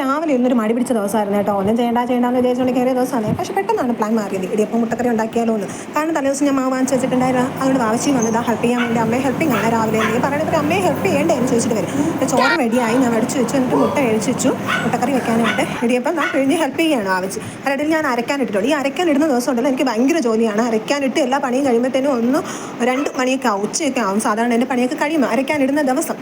രാവിലെ ഇന്നൊരു മടി പിടിച്ച ദിവസമായിരുന്നു കേട്ടോ. ഒന്നും ചെയ്യേണ്ട ചെയ്യേണ്ടെന്ന് വിചാരിച്ചുകൊണ്ട് കയറിയ ദിവസമാണ്. പക്ഷേ പെട്ടെന്നാണ് പ്ലാൻ മാറിയത്. ഇടിയപ്പം മുട്ടക്കറി ഉണ്ടാക്കിയാലോ എന്ന്. കാരണം തലേദിവസം ഞാൻ മാവ് വാങ്ങിച്ച് വെച്ചിട്ടുണ്ടായിരുന്നു. അതുകൊണ്ട് ആവശ്യം വന്നത് ഹെൽപ്പ് ചെയ്യാൻ വേണ്ടി അമ്മയെ ഹെൽപ്പിംഗ് ആണ് രാവിലെ നീ പറയുന്നത് അമ്മയെ ഹെൽപ്പ് ചെയ്യേണ്ടേ എന്ന് ചോദിച്ചിട്ട് വരും. ചോറ് റെഡിയായി ഞാൻ അടിച്ച് വെച്ചു. എന്നിട്ട് മുട്ട കഴിച്ച് വെച്ചു. മുട്ടക്കറി വെക്കാനായിട്ട് ഇടിയപ്പം ഞാൻ പിഴിഞ്ഞ് ഹെൽപ്പ് ചെയ്യാണ് ആവശ്യം അതിനിടയിൽ ഞാൻ അരക്കാനിട്ടിട്ടുള്ളൂ ഈ അരക്കാനിടുന്ന ദിവസം ഉണ്ടല്ലോ എനിക്ക് ഭയങ്കര ജോലിയാണ്. അരക്കാനിട്ട് എല്ലാ പണിയും കഴിയുമ്പോഴത്തേനും ഒന്ന് രണ്ട് മണിയൊക്കെ ആവും ഉച്ചയൊക്കെ ആവും. സാധാരണ എന്റെ പണിയൊക്കെ കഴിയുമ്പോൾ അരക്കാനിടുന്ന ദിവസം.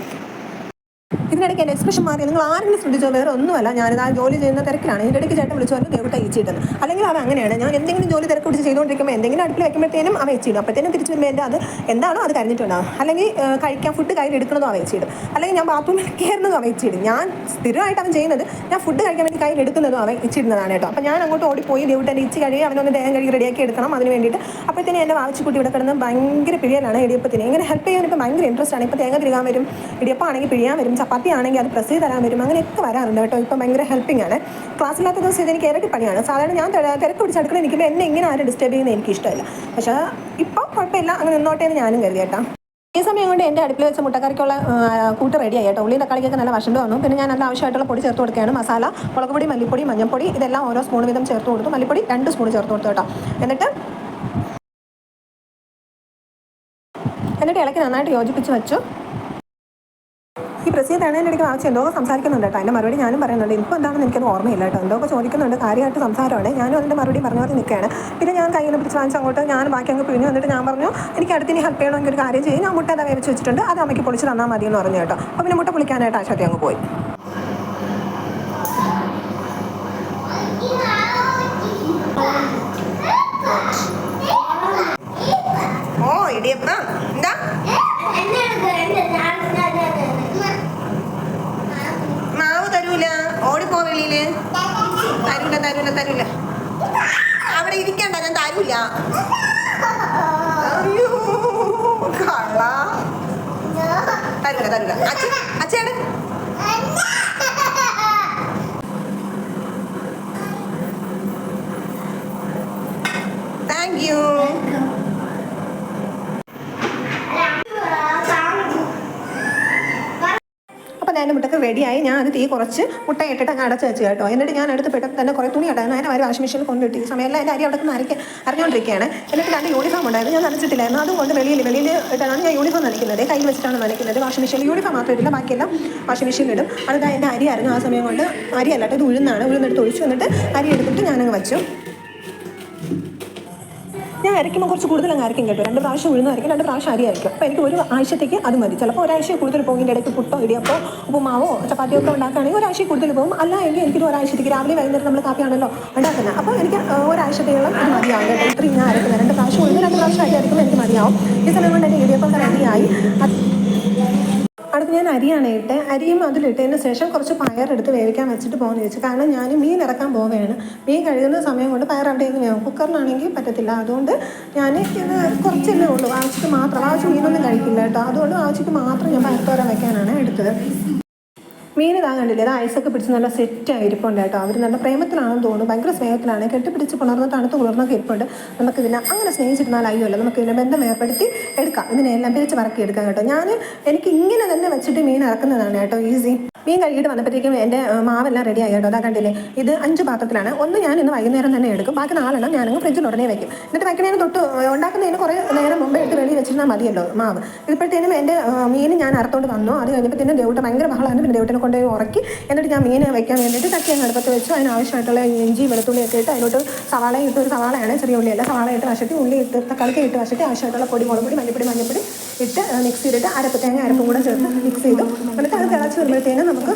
ഇതിനിടയ്ക്ക് എന്റെ എക്സ്പ്രഷൻ മാറി. നിങ്ങൾ ആരെങ്കിലും ശ്രദ്ധിച്ചോ? വേറെ ഒന്നുമല്ല. ഞാനിത് ആ ജോലി ചെയ്യുന്ന തിരക്കിലാണ്. ഇതിന്റെ ഇടയ്ക്ക് ചേട്ടൻ വിളിച്ചു പറഞ്ഞു ദേവട്ട ഈച്ചിട്ടെന്ന് അല്ലെങ്കിൽ അത് അങ്ങനെയാണ്. ഞാൻ എന്തെങ്കിലും ജോലി തിരക്ക് പിടിച്ച് ചെയ്തുകൊണ്ടിരിക്കുമ്പോൾ എന്തെങ്കിലും അടുപ്പിൽ വെക്കുമ്പോഴത്തേനും അവ വെച്ചിടും അപ്പോഴത്തേനും തിരിച്ച് വരുമ്പോൾ എന്റെ അത് എന്താണോ അത് കഴിഞ്ഞിട്ടുണ്ടാവും അല്ലെങ്കിൽ കഴിക്കാൻ ഫുഡ് കയ്യിൽ എടുക്കണതോ അവ ഇച്ചിടും അല്ലെങ്കിൽ ഞാൻ ബാത്റൂമിൽ കയറുന്നതോ അവ ഇച്ചിടും ഞാൻ സ്ഥിരമായിട്ട് അവൻ ചെയ്യുന്നത് ഞാൻ ഫുഡ് കഴിക്കാൻ വേണ്ടി കയ്യിൽ എടുക്കുന്നതോ അവൻ ഇച്ചിടുന്നതാണ് കേട്ടോ. അപ്പോൾ ഞാൻ അങ്ങോട്ട് ഓടിപ്പോയി ദേവട്ടന്റെ ഇച്ചി കഴിയും. അവനൊന്ന് ദേഹം കഴുകി റെഡിയാക്കി എടുക്കണം അതിന് വേണ്ടിയിട്ട്. അപ്പോഴത്തേനും എന്റെ വാവിച്ചുകുട്ടി ഇവിടെ കിടന്ന് ഭയങ്കര പിഴിയലാണ് ഇടിയപ്പത്തിന്. ഇങ്ങനെ ഹെൽപ്പ് ചെയ്യാൻ ഇപ്പോൾ ഭയങ്കര ഇൻട്രസ്റ്റ് ആണ്. ഇപ്പോൾ തേങ്ങ തിരികാൻ വരും ഇടിയപ്പം ആണെങ്കിൽ പിഴിയാൻ വരും ചപ്പാത്തി ആണെങ്കിൽ അത് പ്രസ് ചെയ്ത് തരാൻ വരും. അങ്ങനെയൊക്കെ വരാറുണ്ട് കേട്ടോ. ഇപ്പം ഭയങ്കര ഹെൽപ്പിംഗ് ആണ്. ക്ലാസ്സില്ലാത്ത ദിവസം ഇത് എനിക്ക് പണിയാണ്. സാധാരണ ഞാൻ തിരക്ക് പിടിച്ച് അടുക്കളെ നിൽക്കുമ്പോൾ എന്നെ ഇങ്ങനെ ആരും ഡിസ്റ്റർബ് ചെയ്യുന്നത് എനിക്ക് ഇഷ്ടമല്ല. പക്ഷേ ഇപ്പം കുഴപ്പമില്ല. അങ്ങനെ നിന്നോട്ടെ എന്ന് ഞാനും കരുതി കേട്ടോ. ഈ സമയം കൊണ്ട് എന്റെ അടുപ്പിൽ വെച്ച മുട്ടക്കറിക്കുള്ള കൂട്ട് റെഡി ആയി കേട്ടോ. ഉള്ളി തക്കാളിക്കൊക്കെ നല്ല വശണ്ട് വന്നു. പിന്നെ ഞാൻ നല്ല ആവശ്യമായിട്ടുള്ള പൊടി ചേർത്ത് കൊടുക്കുകയാണ്. മസാല മുളക് പൊടി മല്ലിപ്പൊടി മഞ്ഞൾപ്പൊടി ഇതെല്ലാം ഓരോ സ്പൂൺ വീതം ചേർത്ത് കൊടുത്തു. മല്ലിപ്പൊടി രണ്ട് സ്പൂൺ ചേർത്ത് കൊടുത്തു കേട്ടോ. എന്നിട്ട് എന്നിട്ട് ഇളക്കി നന്നായിട്ട് യോജിപ്പിച്ച് വെച്ചു. ഈ പ്രസിദ്ധ തേണേന്റെ ആവശ്യം എന്തോ സംസാരിക്കുന്നുണ്ട് കേട്ടോ. അതിന്റെ മറുപടി ഞാനും പറയുന്നുണ്ട്. ഇപ്പോൾ എന്താണെന്ന് എനിക്കത് ഓർമ്മയില്ല കേട്ടോ. എന്തോ ചോദിക്കുന്നുണ്ട്. കാര്യമായിട്ട് സംസാരമാണ്. ഞാനും അതിന്റെ മറുപടി പറഞ്ഞു പറഞ്ഞ് നിൽക്കുകയാണ് പിന്നെ ഞാൻ കയ്യിൽ പിടിച്ച് വാങ്ങിച്ച് അങ്ങോട്ട് ഞാൻ ബാക്കി അങ്ങ് പിഴിഞ്ഞു വന്നിട്ട് ഞാൻ പറഞ്ഞു എനിക്ക് അടുത്തിനി ഹെൽപ്പ് ചെയ്യണമെങ്കിൽ ഒരു കാര്യം ചെയ്യും. ഞാൻ മുട്ട അതാ വേവിച്ച് വെച്ചിട്ടുണ്ട്. അത് അമ്മയ്ക്ക് പൊളിച്ച് തന്നാൽ മതി എന്ന് പറഞ്ഞു കേട്ടോ. അപ്പോൾ പിന്നെ മുട്ട പൊളിക്കാനായിട്ട് ആശാതി അങ്ങ് പോയി. ഓ ഇടിയപ്പം എന്താ മാവ് തരൂല ഓടിപ്പോ വെളിയിൽ തരൂല തരൂല തരൂല അവിടെ ഇരിക്കണ്ട ഞാൻ തരൂല. കള്ള. തരൂല തരൂല. അച്ഛ അച്ഛയാണ് ഞാൻ മുട്ടക്ക് റെഡിയായി ഞാൻ അത് തീ കുറച്ച് മുട്ട ഇട്ടിട്ട് അങ്ങ് അടച്ച് വെച്ച് കേട്ടോ. എന്നിട്ട് ഞാൻ അടുത്ത് പെട്ടെന്ന് തന്നെ കുറേ തുണി ഇടാൻ അതിനെ അവർ വാഷിംഗ് മെഷീനിൽ കൊണ്ടിട്ട് ഈ സമയമെല്ലാം എന്റെ അരി അവിടെ നിന്ന് അറിഞ്ഞുകൊണ്ടിരിക്കുകയാണ് എന്നിട്ട് രണ്ട് യൂണിഫോം ഉണ്ടായിരുന്നു. ഞാൻ നനച്ചിട്ടില്ലായിരുന്നു. അതുകൊണ്ട് വെളിയിൽ വെളിയിൽ ഇട്ടാണ് ഞാൻ യൂണിഫോം നനയ്ക്കുന്നത്. കയ്യിൽ വെച്ചിട്ടാണ് നനയ്ക്കുന്നത്. വാഷിംഗ് മെഷീനിൽ യൂണിഫോം മാത്രം ഇട്ടില്ല ബാക്കിയെല്ലാം വാഷിംഗ് മെഷീനിൽ ഇടും. അടുത്ത എന്റെ അരി ആയിരുന്നു ആ സമയം കൊണ്ട്. അരി അല്ലാട്ട് ഇത് ഉഴുന്നാണ്. ഉഴുന്നെടുത്ത് ഒഴിച്ചു. എന്നിട്ട് അരി എടുത്തിട്ട് ഞാനങ്ങ് വെച്ചു. ഞാൻ അരയ്ക്കുമ്പോൾ കുറച്ച് കൂടുതൽ അങ്ങ് അരയ്ക്കും കേട്ടോ. രണ്ട് പ്രാവശ്യം ഉഴുന്ന് അരയ്ക്കും രണ്ട് പ്രാവശ്യം അരി അരയ്ക്കും അപ്പോൾ എനിക്ക് ഒരു ആഴ്ചത്തേക്ക് അത് മതി. ചിലപ്പോൾ ഒരാഴ്ച കൂടുതൽ പോകും ഇതിന്റെ ഇടയ്ക്ക് പുട്ടോ ഇടിയപ്പോ ഉപ്പുമാവോ ചപ്പാത്തിയോ ഒക്കെ ഉണ്ടാക്കുകയാണെങ്കിൽ ഒരാഴ്ച കൂടുതൽ പോകും. അല്ല എങ്കിൽ എനിക്കൊരു ഒരാഴ്ചത്തേക്ക് രാവിലെ വൈകുന്നേരം നമ്മൾ കാപ്പിയാണല്ലോ ഉണ്ടാക്കുന്നത്. അപ്പോൾ എനിക്ക് ഒരാഴ്ചത്തേക്കുള്ള ഇത് മതിയാവും കേട്ടോ. ഇത്രയും ഞാൻ അരക്കുന്നത് രണ്ട് പ്രാവശ്യം ഉഴുന്ന് രണ്ട് പ്രാവശ്യം അരി അരയ്ക്കുമ്പോൾ എനിക്ക് മതിയാവും. ഈ സമയം കൊണ്ട് എന്റെ ഇടിയപ്പം റെഡിയായി അത് ഞാൻ അരിയാണ് ഇട്ട്. അരിയും അതിലിട്ടതിന് ശേഷം കുറച്ച് പയറെടുത്ത് വേവിക്കാൻ വെച്ചിട്ട് പോകുന്നു ചോദിച്ചു. കാരണം ഞാൻ മീൻ ഇറക്കാൻ പോവുകയാണ്. മീൻ കഴുകുന്ന സമയം കൊണ്ട് പയർ അവിടെ നിന്ന് വേവും കുക്കറിനാണെങ്കിൽ പറ്റത്തില്ല. അതുകൊണ്ട് ഞാൻ ഇത് കുറച്ചല്ലേ ഉള്ളൂ. ആവശ്യത്തിന് മാത്രം. ആവശ്യം മീനൊന്നും കഴിക്കില്ല കേട്ടോ. അതുകൊണ്ട് ആവശ്യത്തിന് മാത്രം ഞാൻ പയർത്തോരം വെക്കാനാണ് എടുത്തത്. മീൻ ഇതാ കണ്ടില്ലേ? ഇത് ഐസൊക്കെ പിടിച്ച് നല്ല സെറ്റായി ഇരിപ്പുണ്ട് കേട്ടോ. അവർ നല്ല പ്രേമത്തിലാണെന്ന് തോന്നുന്നു. ഭയങ്കര സ്നേഹത്തിലാണ്. കെട്ടിപ്പിടിച്ച് പുണർന്ന് തണുത്ത് കുളിർന്നൊക്കെ ഇരിപ്പുണ്ട്. നമുക്ക് ഇതിനെ അങ്ങനെ സ്നേഹിച്ചിരുന്നാൽ അയ്യോല്ലോ. നമുക്ക് ഇതിനെ ബന്ധം ഏർപ്പെടുത്തി എടുക്കാം ഇതിനെല്ലാം പിരിച്ച് പറക്കി എടുക്കാം കേട്ടോ. ഞാൻ എനിക്ക് ഇങ്ങനെ തന്നെ വെച്ചിട്ട് മീൻ ഇറക്കുന്നതാണ് കേട്ടോ ഈസി മീൻ കഴുകിയിട്ട് വന്നപ്പോഴത്തേക്കും എന്റെ മാവെല്ലാം റെഡി ആയി കേട്ടോ. അതാ കണ്ടില്ലേ? ഇത് അഞ്ച് പാത്രത്തിലാണ്. ഒന്ന് ഞാൻ ഇന്ന് വൈകുന്നേരം തന്നെ എടുക്കും. ബാക്കി നാലെണ്ണം ഞാനങ്ങ് ഫ്രിഡ്ജിൽ ഉടനെ വയ്ക്കും എന്നിട്ട് വയ്ക്കണേന് തൊട്ട് ഉണ്ടാക്കുന്നതിന് കുറേ നേരം മുമ്പേ എടുത്ത് വെളിയിൽ വെച്ചിരുന്നാൽ മതിയല്ലോ മാവ്. ഇപ്പോഴത്തേനും എന്റെ മീൻ ഞാൻ അറുത്തോണ്ട് വന്നു. അത് കഴിഞ്ഞപ്പോഴത്തേനും ദേവട്ട ഭയങ്കര ബഹളമാണ് പിന്നെ ദേവട്ടിനെ കൊണ്ടുപോയി ഉറക്കി. എന്നിട്ട് ഞാൻ മീൻ വയ്ക്കാൻ വേണ്ടിയിട്ട് ചക്കി അങ്ങ് അടുപ്പത്ത് വെച്ചു. അതിനാവശ്യമായിട്ടുള്ള ഇഞ്ചി വെളുത്തുള്ളിയൊക്കെ ഇട്ട് അതിലോട്ട് സവാള ഇട്ട്. ഒരു സവാളയാണ് ചെറിയ ഉള്ളിയല്ല സവാള ഇട്ട് വശത്തി ഉള്ളി ഇട്ട് തക്കാളിക്ക് ഇട്ട് വശത്തി ആവശ്യമായിട്ടുള്ള പൊടി മുളക് പൊടി മഞ്ഞപ്പൊടി മഞ്ഞപ്പൊടി ഇട്ട് മിക്സ് ചെയ്തിട്ട് അരപ്പ് തേങ്ങ അരപ്പും കൂടെ ചേർത്ത് മിക്സ് ചെയ്തു. എന്നിട്ട് അത് തിളച്ച് വരുമ്പോഴത്തേനും നമുക്ക്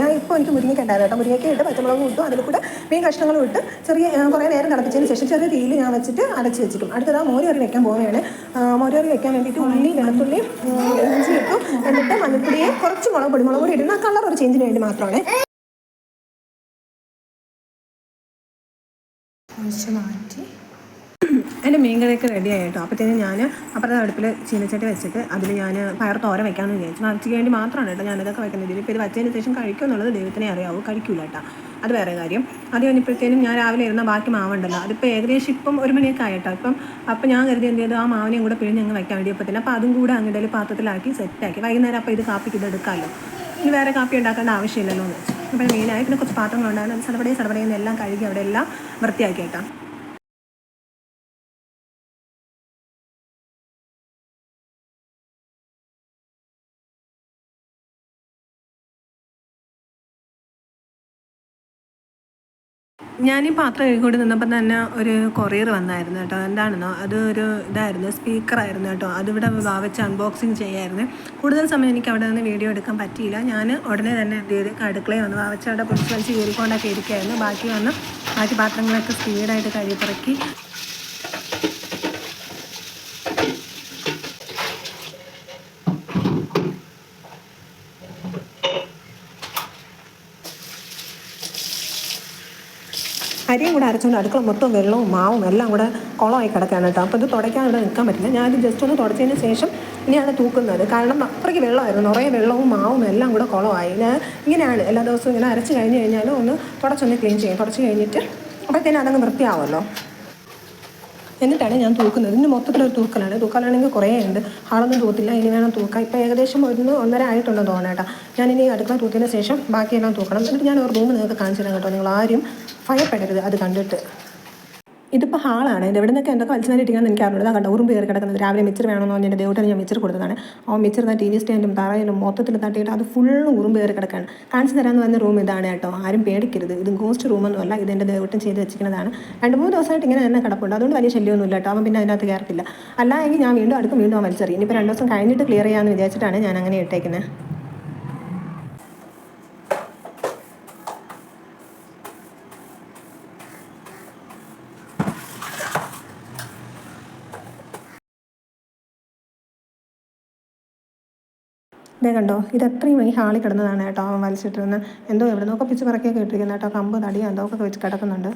ഞാൻ ഇപ്പോൾ എനിക്ക് മുരിങ്ങയ്ക്ക ഉണ്ടായിരുന്നു കേട്ടോ. മുരിങ്ങയ്ക്ക ഇട്ട് പച്ചമുളക് ഇട്ടു. അതിൽ കൂടെ മീൻ കഷ്ണങ്ങളും ഇട്ട് ചെറിയ കുറേ നേരം തിളപ്പിച്ചതിന് ശേഷം ചെറിയ തീയിൽ ഞാൻ വെച്ചിട്ട് അടച്ച് വെച്ചിട്ടും. അടുത്തത് ആ മോര് കറി വെക്കാൻ പോവുകയാണ്. മോരി മോര് കറി വെക്കാൻ വേണ്ടിയിട്ട് ഉള്ളി വെളുത്തുള്ളി ഇഞ്ചി ഇട്ടു. എന്നിട്ട് മഞ്ഞപ്പൊടിയെ കുറച്ച് മുളക് പൊടി മുളക് പൊടി ഇടുന്ന കളർ ഒരു ചേഞ്ചിന് വേണ്ടി മാത്രമാണ്. മാറ്റി. എന്റെ മീൻ കറിയൊക്കെ റെഡി ആയിട്ടോ അപ്പോഴത്തേനും ഞാൻ അപ്പുറത്തെ അടുപ്പിൽ ചീനച്ചട്ടി വെച്ചിട്ട് അതിൽ ഞാൻ പയർ തോര വെക്കാമെന്ന് വിചാരിച്ചു. അച്ഛക്ക് വേണ്ടി മാത്രമാണ് കേട്ടോ ഞാനിതൊക്കെ വെക്കുന്നത്. ഇപ്പോൾ ഇത് വച്ചതിന് ശേഷം കഴിക്കും എന്നുള്ളത് ദൈവത്തിനെ അറിയാവൂ. കഴിക്കില്ല കേട്ടോ. അത് വേറെ കാര്യം. അത് കഴിഞ്ഞപ്പോഴത്തേനും ഞാൻ രാവിലെ ഇരുന്ന ബാക്കി മാവുണ്ടല്ലോ. അതിപ്പോൾ ഏകദേശം ഇപ്പം ഒരു മണിയൊക്കെ ആയിട്ടോ അപ്പം അപ്പം ഞാൻ കരുതി എന്ത് ചെയ്തു? ആ മാവിനെയും കൂടെ പിഴിഞ്ഞ് അങ്ങ് വെക്കാൻ വേണ്ടി തന്നെ അപ്പോൾ അതും കൂടെ അങ്ങോട്ടേൽ പാത്രത്തിലാക്കി സെറ്റാക്കി. വൈകുന്നേരം അപ്പോൾ ഇത് കാപ്പിക്ക് ഇത് എടുക്കാമല്ലോ. ഇനി വേറെ കാപ്പി ഉണ്ടാക്കേണ്ട ആവശ്യമില്ലല്ലോ എന്ന് വെച്ചു. അപ്പോൾ മെയിനായി പിന്നെ കുറച്ച് പാത്രങ്ങളുണ്ടായിരുന്നു. അത് സടപടയും എല്ലാം കഴുകി അവിടെ എല്ലാം വൃത്തിയാക്കി കേട്ടോ. ഞാൻ ഈ പാത്രം കഴുകിക്കൊണ്ട് നിന്നപ്പോൾ തന്നെ ഒരു കൊറിയർ വന്നായിരുന്നു കേട്ടോ. എന്താണെന്നോ? അത് ഒരു ഇതായിരുന്നു സ്പീക്കറായിരുന്നു കേട്ടോ. അതിവിടെ വെച്ച് അൺബോക്സിങ് ചെയ്യായിരുന്നു. കൂടുതൽ സമയം എനിക്ക് അവിടെ നിന്ന് വീഡിയോ എടുക്കാൻ പറ്റിയില്ല. ഞാൻ ഉടനെ തന്നെ എന്ത് ചെയ്ത്? അടുക്കളയിൽ വന്ന് വാവച്ച അവിടെ പിടിച്ച് വലിച്ച് കയറിക്കൊണ്ടൊക്കെ ഇരിക്കുകയായിരുന്നു ബാക്കി വന്ന് ബാക്കി പാത്രങ്ങളൊക്കെ സ്പീഡായിട്ട് കഴുകി അരിയും കൂടെ അരച്ചുകൊണ്ട് അടുക്കള മൊത്തം വെള്ളവും മാവും എല്ലാം കൂടെ കുളമായി കിടക്കുകയാണ് കേട്ടോ. അപ്പോൾ ഇത് തുടയ്ക്കാൻ ഇവിടെ നിൽക്കാൻ പറ്റില്ല. ഞാനത് ജസ്റ്റ് ഒന്ന് തുടച്ചതിന് ശേഷം ഇനിയാണ് തൂക്കുന്നത്. കാരണം അത്രയ്ക്ക് വെള്ളമായിരുന്നു. നിറയെ വെള്ളവും മാവും എല്ലാം കൂടെ കുളമായി. ഞാൻ ഇങ്ങനെയാണ് എല്ലാ ദിവസവും ഇങ്ങനെ അരച്ച് കഴിഞ്ഞ് കഴിഞ്ഞാൽ ഒന്ന് തുടച്ചൊന്ന് ക്ലീൻ ചെയ്യാം. തുടച്ച് കഴിഞ്ഞിട്ട് അപ്പോഴത്തേനും അതങ്ങ് വൃത്തിയാവുമല്ലോ. എന്നിട്ടാണ് ഞാൻ തൂക്കുന്നത്. ഇതിന് മൊത്തത്തിലൊരു തൂക്കലാണ്. തൂക്കാനാണെങ്കിൽ കുറേ ഉണ്ട്. ആളൊന്നും തൂത്തില്ല. ഇനി വേണം തൂക്കാം ഇപ്പോൾ ഏകദേശം ഒരു ഒന്നര ആയിട്ടുണ്ടെന്ന് തോന്നേട്ടാ ഞാൻ ഇനി അടുക്കള തൂക്കിയതിന് ശേഷം ബാക്കിയെല്ലാം തൂക്കണം. എന്നിട്ട് ഞാൻ ഒരു റൂം നിങ്ങൾക്ക് കാണിച്ചു തരാം കേട്ടോ. നിങ്ങൾ ആരും ഭയപ്പെടരുത്. അത് കണ്ടിട്ട്. ഇതിപ്പോൾ ഹാളാണ്. ഇത് എവിടെ നിന്നൊക്കെ എന്തൊക്കെ വലിച്ചാലിട്ടിരിക്കണം എനിക്ക് അറിഞ്ഞത് കണ്ടോ ഉറുമ്പ് കയറി കിടക്കുന്നത്. രാവിലെ മിച്ചർ വേണമെന്ന് പറഞ്ഞിട്ട് ദൈവത്തിന് ഞാൻ മിച്ചർ കൊടുത്തതാണ്. ആ മിച്ചർ ടി വി സ്റ്റാൻഡും തറയിലും മൊത്തത്തിൽ തട്ടിയിട്ട് അത് ഫുള്ളും ഉറുമ്പ് കയറി കിടക്കുകയാണ്. കാണിച്ചു തരാമെന്ന് പറഞ്ഞ റൂം ഇതാണ് കേട്ടോ. ആരും പേടിക്കരുത്. ഇത് ഗോസ്റ്റ് റൂമൊന്നുമല്ല ഇത് എന്റെ ദേവട്ടൻ ചെയ്ത് വെച്ചിരിക്കുന്നതാണ്. രണ്ട് മൂന്ന് ദിവസമായിട്ട് ഇങ്ങനെ തന്നെ കിടപ്പുണ്ട്. അതുകൊണ്ട് വലിയ ശല്യമൊന്നുമില്ല കേട്ടോ. അവൻ പിന്നെ അതിനകത്ത് കയറത്തില്ല. അല്ല ഞാൻ വീണ്ടും അടുക്കും. വീണ്ടും വലിച്ചെറിയും. ഇനിയിപ്പോൾ രണ്ട് ദിവസം കഴിഞ്ഞിട്ട് ക്ലിയർ ചെയ്യാമെന്ന് വിചാരിച്ചിട്ടാണ് ഞാൻ അങ്ങനെ ഇട്ടേക്കുന്നത് ഇതേ കണ്ടോ ഇത് അത്രയും ഈ ഹാളിൽ കിടന്നതാണ് കേട്ടോ അവൻ വലിച്ചിട്ടിരുന്ന് എന്തോ എവിടെ നിന്നൊക്കെ പിച്ച് പറക്കിയൊക്കെ ഇട്ടിരിക്കുന്നത് കേട്ടോ കമ്പ് തടിയോ എന്തോ ഒക്കെ വെച്ച് കിടക്കുന്നുണ്ട്.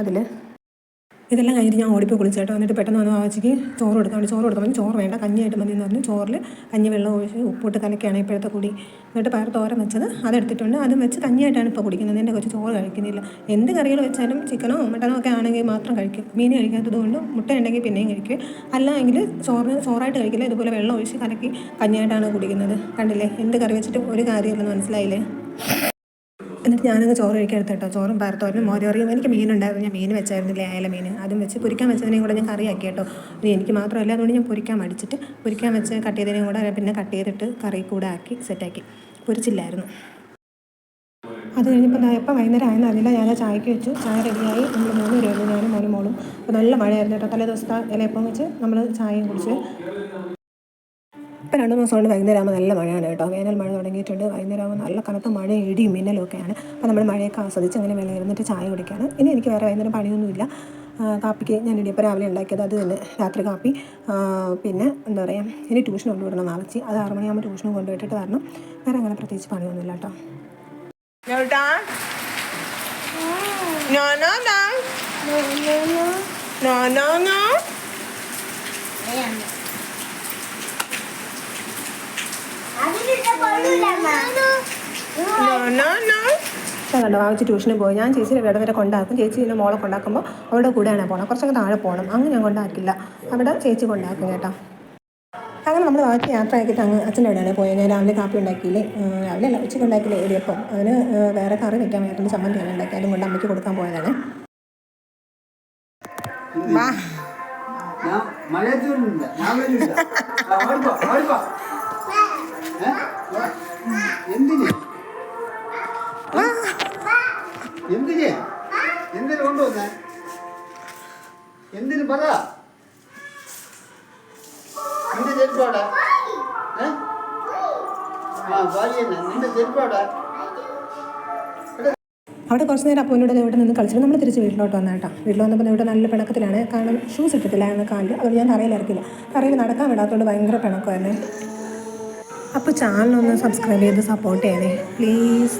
അതിൽ ഇതെല്ലാം കഴിഞ്ഞിട്ട് ഞാൻ ഓടിപ്പോയി കുളിച്ചേട്ടോ എന്നിട്ട് പെട്ടെന്ന് വന്ന് വാച്ചിക്ക് ചോറ് കൊടുക്കാൻ വേണ്ടി ചോറ് കൊടുക്കാൻ ചോറ് വേണ്ട കഞ്ഞിയായിട്ട് മതി എന്ന് പറഞ്ഞു. ചോറിൽ കഞ്ഞി വെള്ളം ഒഴിച്ച് ഉപ്പിട്ട് കലക്കിയാണ് ഇപ്പോഴത്തെ കുടി എന്നിട്ട് പയർ തോരൻ വെച്ചത് അതെടുത്തിട്ടുണ്ട് അതും വെച്ച് കഞ്ഞിയായിട്ടാണ് ഇപ്പോൾ കുടിക്കുന്നത്. എന്റെ കുറച്ച് ചോറ് കഴിക്കുന്നില്ല. എന്ത് കറികൾ വെച്ചാലും ചിക്കനോ മട്ടനോ ഒക്കെ ആണെങ്കിൽ മാത്രം കഴിക്കും. മീൻ കഴിക്കാത്തത് കൊണ്ട് മുട്ട ഉണ്ടെങ്കിൽ പിന്നെയും കഴിക്കും. അല്ലെങ്കിൽ ചോറിന് ചോറ് ചോറായിട്ട് കഴിക്കില്ല. ഇതുപോലെ വെള്ളം ഒഴിച്ച് കലക്കി കഞ്ഞിയായിട്ടാണ് കുടിക്കുന്നത്. കണ്ടില്ലേ? എന്ത് കറി വെച്ചിട്ട് ഒരു കാര്യമില്ലെന്ന് മനസ്സിലായില്ലേ? എന്നിട്ട് ഞാനങ്ങ് ചോറ് കഴിക്കാൻ എടുത്തേട്ടോ ചോറും പയർത്തോരനും മോരോറിയും എനിക്ക് മീനുണ്ടായിരുന്നു ഞാൻ മീൻ വെച്ചായിരുന്നില്ലേ അയല മീൻ. അതും വെച്ച് പൊരിക്കാൻ വെച്ചതിനെയും കൂടെ ഞാൻ കറിയാക്കി കേട്ടോ. ഇനി എനിക്ക് മാത്രമല്ല അതുകൊണ്ട് ഞാൻ പൊരിക്കാൻ മടിച്ചിട്ട് പൊരിക്കാൻ വെച്ച് കട്ട് ചെയ്തതിനെയും കൂടെ പിന്നെ കട്ട് ചെയ്തിട്ട് കറി കൂടെ ആക്കി സെറ്റാക്കി പൊരിച്ചില്ലായിരുന്നു. അത് കഴിഞ്ഞപ്പോൾ എപ്പോൾ വൈകുന്നേരം ആയെന്ന് അറിയില്ല ഞാൻ ചായക്ക് വെച്ചു. ചായ റെഡിയായി. നമ്മൾ മൂന്ന് രൂപ ഞാനും മോനും മോളും. അപ്പോൾ നല്ല മഴയായിരുന്നു കേട്ടോ. തലേ ദിവസത്തെ ഇലയപ്പം വെച്ച് നമ്മൾ ചായയും കുടിച്ച് രണ്ട് ദിവസം കൊണ്ട് വൈകുന്നേരം ആകുമ്പോൾ നല്ല മഴയാണ് കേട്ടോ. വേനൽ മഴ തുടങ്ങിയിട്ടുണ്ട്. വൈകുന്നേരം ആകുമ്പോൾ നല്ല കനത്ത മഴയും ഇടിയും മിന്നലും ഒക്കെയാണ് അപ്പോൾ നമ്മൾ മഴയൊക്കെ ആസ്വദിച്ച് അങ്ങനെ വില ഇരുന്നിട്ട് ചായ കുടിക്കുകയാണ് ഇനി എനിക്ക് വേറെ വൈകുന്നേരം പണിയൊന്നുമില്ല. കാപ്പിക്ക് ഞാൻ ഇടിയപ്പം രാവിലെ ഉണ്ടാക്കിയത് അത് തന്നെ. രാത്രി കാപ്പി. പിന്നെ എന്താ പറയുക ഇനി ട്യൂഷൻ കൊണ്ടുവിടണം നാളെ. അത് ആറ് മണിയാകുമ്പോൾ ട്യൂഷനും കൊണ്ടുപോയിട്ടിട്ട് വരണം. വേറെ അങ്ങനെ പ്രത്യേകിച്ച് പണിയൊന്നുമില്ല കേട്ടോ. No, no, no. No, no, no. No, no, no. ഞാൻ കണ്ടോ വാവിച്ച് ട്യൂഷന് പോയി. ഞാൻ ചേച്ചിയുടെ വീട് വരെ കൊണ്ടാക്കും. ചേച്ചി ഇതിന്റെ മോളെ കൊണ്ടാക്കുമ്പോൾ അവരുടെ കൂടെയാണ് പോകണം കുറച്ചൊക്കെ താഴെ പോകണം അങ്ങ് ഞാൻ കൊണ്ടാക്കില്ല. അവിടെ ചേച്ചി കൊണ്ടാക്കും കേട്ടോ. അങ്ങനെ നമ്മൾ ബാക്കി യാത്രയാക്കിയിട്ട് അങ്ങ് അച്ഛന്റെ അവിടെയാണ് പോയത്. ഞാൻ രാവിലെ കാപ്പി ഉണ്ടാക്കിയില്ലേ? രാവിലെ അല്ല ഉച്ചയ്ക്ക് ഉണ്ടാക്കിയില്ലേ? ഇടിയപ്പം. അതിന് വേറെ കറി വെക്കാൻ വേണ്ടി ചമ്മന്തിയാണ് ഉണ്ടാക്കി. അതും കൊണ്ട് അമ്മയ്ക്ക് കൊടുക്കാൻ പോയതാണ്. വാ. എന്തിന്? എന്തിന്? എന്തിന് കൊണ്ടുവന്നേ? എന്തിന് പറ? നിന്റെ ചെരുപ്പാടാ? ആ തന്നെ. നിന്റെ ചെരുപ്പാടാ? അവിടെ കുറച്ച് നേരം അപ്പൂനോട് ഇവിടെ നിന്ന് കളിച്ചിട്ട് നമ്മൾ തിരിച്ച് വീട്ടിലോട്ട് വന്ന കേട്ടോ. വീട്ടിൽ വന്നപ്പോൾ ഇവിടെ നല്ല പിണക്കത്തിലാണ്. കാരണം ഷൂസ് ഇട്ടിട്ടില്ലായിരുന്നു കാലിൽ അതുകൊണ്ട് ഞാൻ തറയിൽ ഇറക്കില്ല തറയിൽ നടക്കാൻ വിടാത്തതുകൊണ്ട് ഭയങ്കര പിണക്കമായിരുന്നു. അപ്പോൾ ചാനലൊന്ന് സബ്സ്ക്രൈബ് ചെയ്ത് സപ്പോർട്ട് ചെയ്യണേ. പ്ലീസ്